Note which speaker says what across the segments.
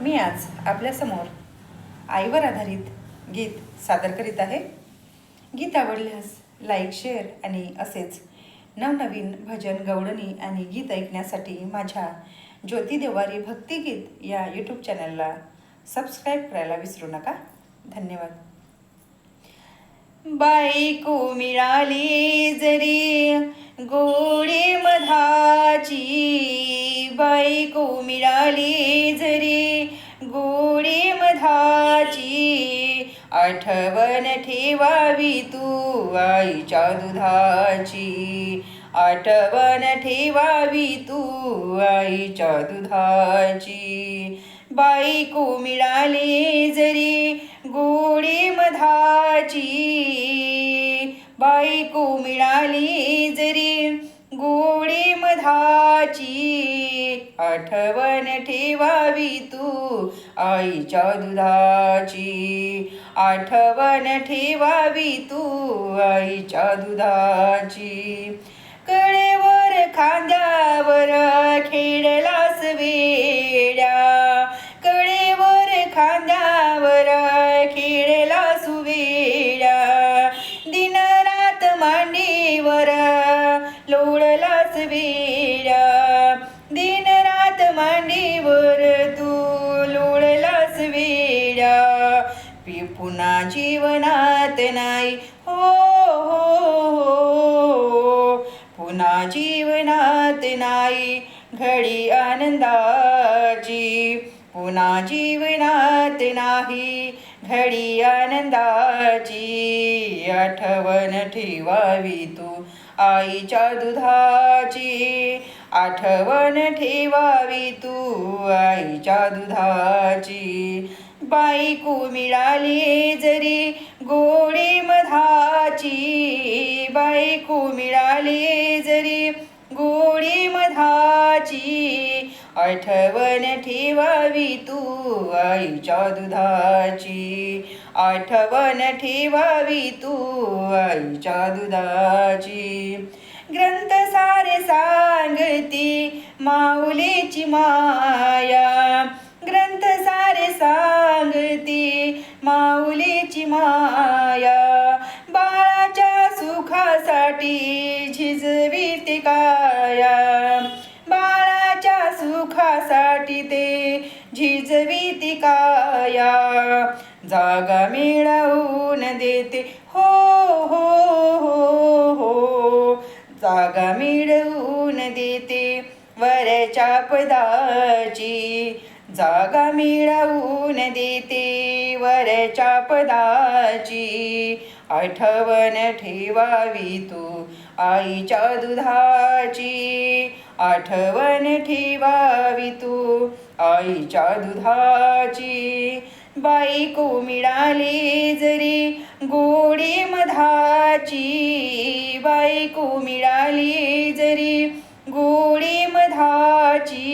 Speaker 1: मी आज आपल्यासमोर आईवर आधारित गीत सादर करीत आहे. गीत आवडल्यास लाईक शेअर आणि असेच नवनवीन भजन गवळणी आणि गीत ऐकण्यासाठी माझ्या ज्योती देवारी भक्तिगीत या यूट्यूब चॅनलला सबस्क्राईब करायला विसरू नका. धन्यवाद. बायको मिळाली जरी गोडी मधाची बायको मिळाली जरी आठवण ठेवावी तू आईच्या दुधाची. आठवण ठेवावी तू आईच्या दुधाची. बायको मिळाली जरी गोडी मधाची. बायको मिळाली जरी गोडी मधाची. आठवण ठेवावी तू आईच्या दुधाची. आठवण ठेवावी तू आईच्या दुधाची. कळेवर खांद्यावर खेळलास वेड्या. कळेवर खांद्यावर खेळला सुवेड्या दिन रात मांडीवर लोळलास वेड्या. दिन रात मांडीवर तू लोळलास वेड्या. पुन्हा जीवनात नाही. हो हो हो पुन्हा जीवनात नाही. घडी आनंदाची पुन्हा जीवनात नाही. घडी आनंदाची आठवण ठेवावी तू आईच्या दुधाची. आठवण ठेवावी तू आईच्या दुधाची. बायको मिळाली जरी गोडी मधाची बायको मिळाली जरी गोडी मधाची आठवण ठेवावी तू आईच्या दुधाची. आठवण ठेवावी तू आईच्या दुधाची. ग्रंथ सारे सांगती माऊलीची माया. ग्रंथ सारे सांग माऊलीची माया बाळाच्या सुखासाठी झिजवीते काया. बाळाच्या सुखासाठी ते झिजवीते काया. जागा मिळवून देते. हो हो हो हो. जागा मिळवून देते. वरच्या पदाची जागा मिळवून देते वरच्या पदाची. आठवण ठेवावी तू आईच्या दुधाची. आठवण ठेवावी तू आईच्या दुधाची. बायको मिळाली जरी गोडी मधाची. बायको मिळाली जरी गोडी मधाची.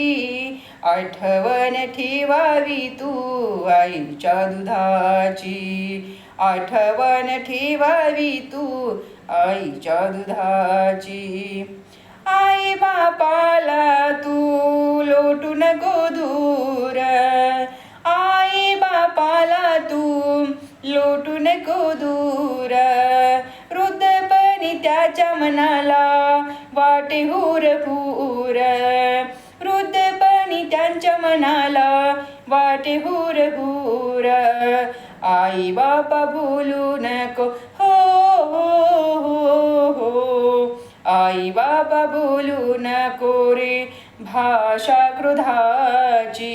Speaker 1: आठवण ठेवावी तू आईच्या दुधाची. आठवण ठेवावी तू आईच्या दुधाची. आई बापाला तू लोटू नको दूर आई बापाला तू लोटू नको दूर वृद्धपणी त्याच्या मनाला वाटे हुर त्यांच्या मनाला वाटे हुर हुर आई बापा बोलू नको हो हो हो हो आई बाबा बोलू नको रे भाषा क्रोधाची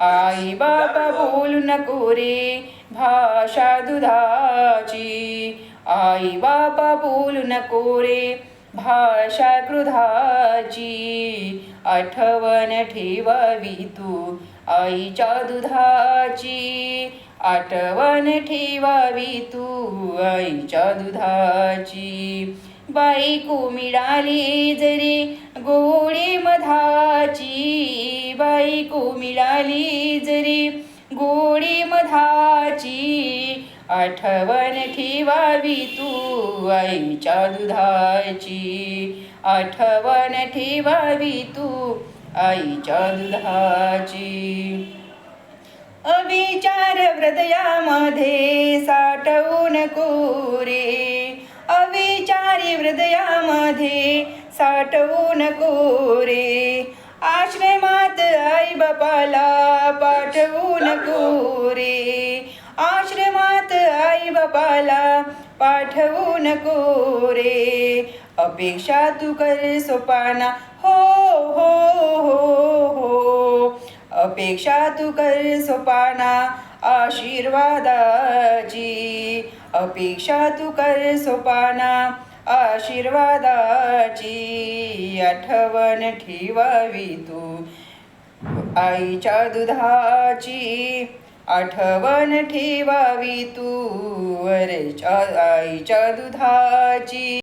Speaker 1: आई बाबा बोलू नको रे भाषा दुधाची आई बाबा बोलू नको रे भाषा कृधाची आठवण ठेवावी तू. आईच्या दुधाची आठवण ठेवावी तू. आईच्या दुधाची बायको मिळाली जरी गोडी मधाची बायको मिळाली जरी गोडी मधाची आठवण ठेवावी तू आईच्या दुधाची. आठवण ठेवावी तू आईच्या दुधाची. अविचार हृदयामध्ये साठवून कोरे अविचारी हृदयामध्ये साठवून कोरे आश्रमात आई बापाला पाठवून कोरे आश्रमात आई बापाला पाठवू नको रे. अपेक्षा तू कर सोपाना. हो हो हो हो. अपेक्षा तू कर सोपाना आशीर्वादाची. अपेक्षा तू कर सोपाना आशीर्वादाची. आठवण ठेवावी तू आईच्या दुधाची. आठवण ठेवावी तू अरे आईच्या दुधाची.